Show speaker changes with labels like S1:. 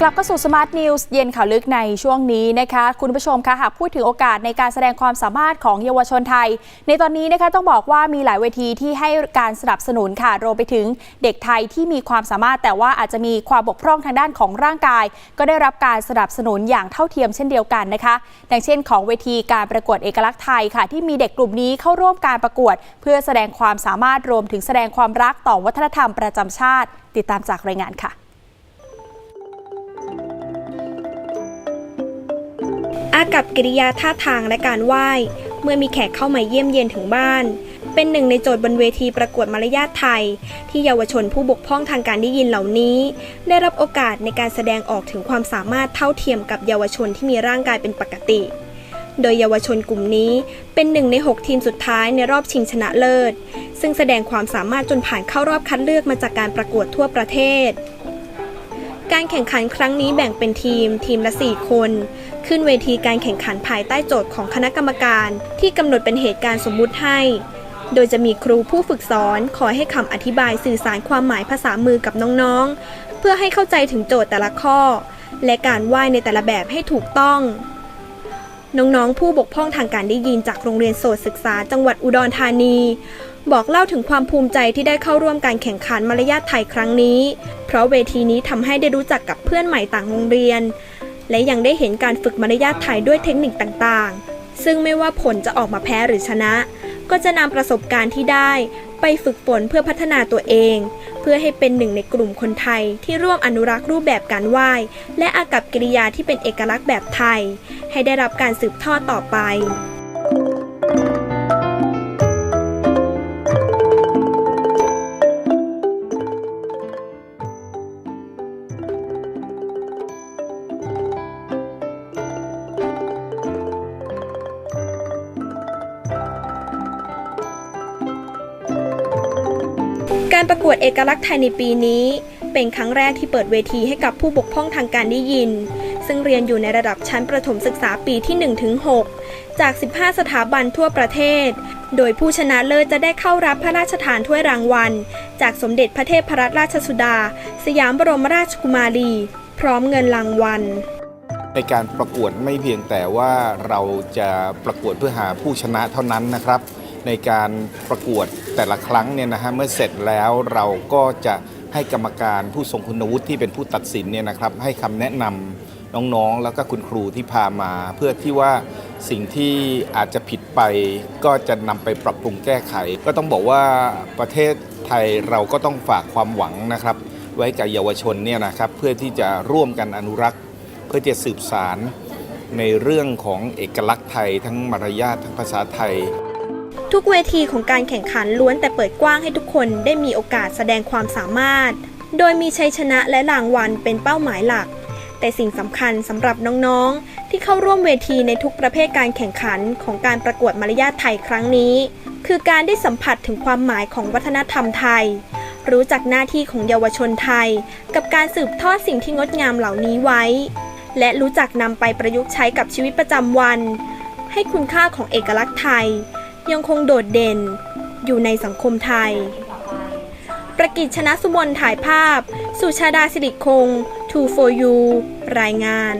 S1: กลับเข้าสู่ Smart News เย็นข่าวลึกในช่วงนี้นะคะ คุณผู้ชมคะหากพูดถึงโอกาสในการแสดงความสามารถของเยาวชนไทย ในตอนนี้นะคะต้องบอกว่ามีหลายเวทีที่ให้การสนับสนุนค่ะรวมไปถึงเด็กไทยที่มีความสามารถแต่ว่าอาจจะมีความบกพร่องทางด้านของร่างกาย ก็ได้รับการสนับสนุนอย่างเท่าเทียมเช่นเดียวกันนะคะดังเช่น ของเวทีการประกวดเอกลักษณ์ไทยค่ะ ที่มีเด็กกลุ่มนี้เข้าร่วมการประกวด เพื่อแสดงความสามารถรวมถึงแสดงความรักต่อวัฒนธรรมประจำชาติ ติดตามจากรายงานค่ะ
S2: อากับกิริยาท่าทางและการไหว้ เมื่อมีแขกเข้ามาเยี่ยมเยียนถึงบ้าน เป็นหนึ่งในโจทย์บนเวทีประกวดมารยาทไทย ที่เยาวชนผู้บกพร่องทางการได้ยินเหล่านี้ ได้รับโอกาสในการแสดงออกถึงความสามารถเท่าเทียมกับเยาวชนที่มีร่างกายเป็นปกติ โดยเยาวชนกลุ่มนี้เป็นหนึ่งใน 6 ทีมสุดท้ายในรอบชิงชนะเลิศ ซึ่งแสดงความสามารถจนผ่านเข้ารอบคัดเลือกมาจากการประกวดทั่วประเทศ การแข่งขันครั้งนี้แบ่งเป็นทีม ทีมละ 4 คน ขึ้นเวทีการแข่งขันภายใต้โจทย์ของคณะกรรมการ ที่กำหนดเป็นเหตุการณ์สมมุติให้ โดยจะมีครูผู้ฝึกสอนคอยให้คำอธิบายสื่อสารความหมายภาษามือกับน้องๆ เพื่อให้เข้าใจถึงโจทย์แต่ละข้อ และการไหว้ในแต่ละแบบให้ถูกต้อง น้องๆ ผู้บกพร่องทางการได้ยินจากโรงเรียนโสตศึกษาจังหวัดอุดรธานี บอกเล่าถึงความภูมิใจที่ได้เข้าร่วมการแข่งขันมารยาทไทยครั้งนี้ เพราะเวทีนี้ทำให้ได้รู้จักกับเพื่อนใหม่ต่างโรงเรียน และยังได้เห็นการฝึกมารยาทไทยด้วยเทคนิคต่างๆ ซึ่งไม่ว่าผลจะออกมาแพ้หรือชนะ ก็จะนำประสบการณ์ที่ได้ ไปฝึกฝนเพื่อพัฒนาตัวเอง เพื่อให้เป็นหนึ่งในกลุ่มคนไทยที่ร่วมอนุรักษ์รูปแบบการไหว้ และอากับกิริยาที่เป็นเอกลักษณ์แบบไทย ให้ได้รับการสืบทอดต่อไป การประกวดเอกลักษณ์ไทยในปีนี้ เป็นครั้งแรกที่เปิดเวทีให้กับผู้บกพร่องทางการได้ยิน ซึ่งเรียนอยู่ในระดับชั้นประถมศึกษาปีที่ 1-6 จาก 15 สถาบันทั่วประเทศ โดยผู้ชนะเลิศจะได้เข้ารับพระราชทานถ้วยรางวัล จากสมเด็จพระเทพรัตนราชสุดา สยามบรมราชกุมารี พร้อมเงินรางวัล
S3: ในการประกวดไม่เพียงแต่ว่าเราจะประกวดเพื่อหาผู้ชนะเท่านั้นนะครับ ในการประกวดแต่ละครั้งเนี่ยนะฮะเมื่อเสร็จแล้วเราก็จะให้กรรมการผู้ทรงคุณวุฒิที่เป็นผู้ตัดสินเนี่ยนะครับให้คำแนะนำน้องๆ แล้วก็คุณครูที่พามา เพื่อที่ว่าสิ่งที่อาจจะผิดไป ก็จะนำไปปรับปรุงแก้ไข ก็ต้องบอกว่าประเทศไทยเราก็ต้องฝากความหวังนะครับ ไว้กับเยาวชนเนี่ยนะครับเพื่อที่จะร่วมกันอนุรักษ์ เพื่อจะสืบสารในเรื่องของเอกลักษณ์ไทย ทั้งมารยาททั้งภาษาไทย
S2: ทุกเวทีของการแข่งขันล้วนแต่เปิดกว้างให้ทุกคนได้มีโอกาสแสดงความสามารถ โดยมีชัยชนะและรางวัลเป็นเป้าหมายหลัก แต่สิ่งสำคัญสำหรับน้องๆ ที่เข้าร่วมเวทีในทุกประเภทการแข่งขันของการประกวดมารยาทไทยครั้งนี้ คือการได้สัมผัสถึงความหมายของวัฒนธรรมไทย รู้จักหน้าที่ของเยาวชนไทย กับการสืบทอดสิ่งที่งดงามเหล่านี้ไว้ และรู้จักนำไปประยุกต์ใช้กับชีวิตประจำวัน ให้คุณค่าของเอกลักษณ์ไทย ยังคงโดดเด่นอยู่ในสังคมไทย ประกิจชนะสุบนถ่ายภาพ สุชาดาสิริคง2 for you รายงาน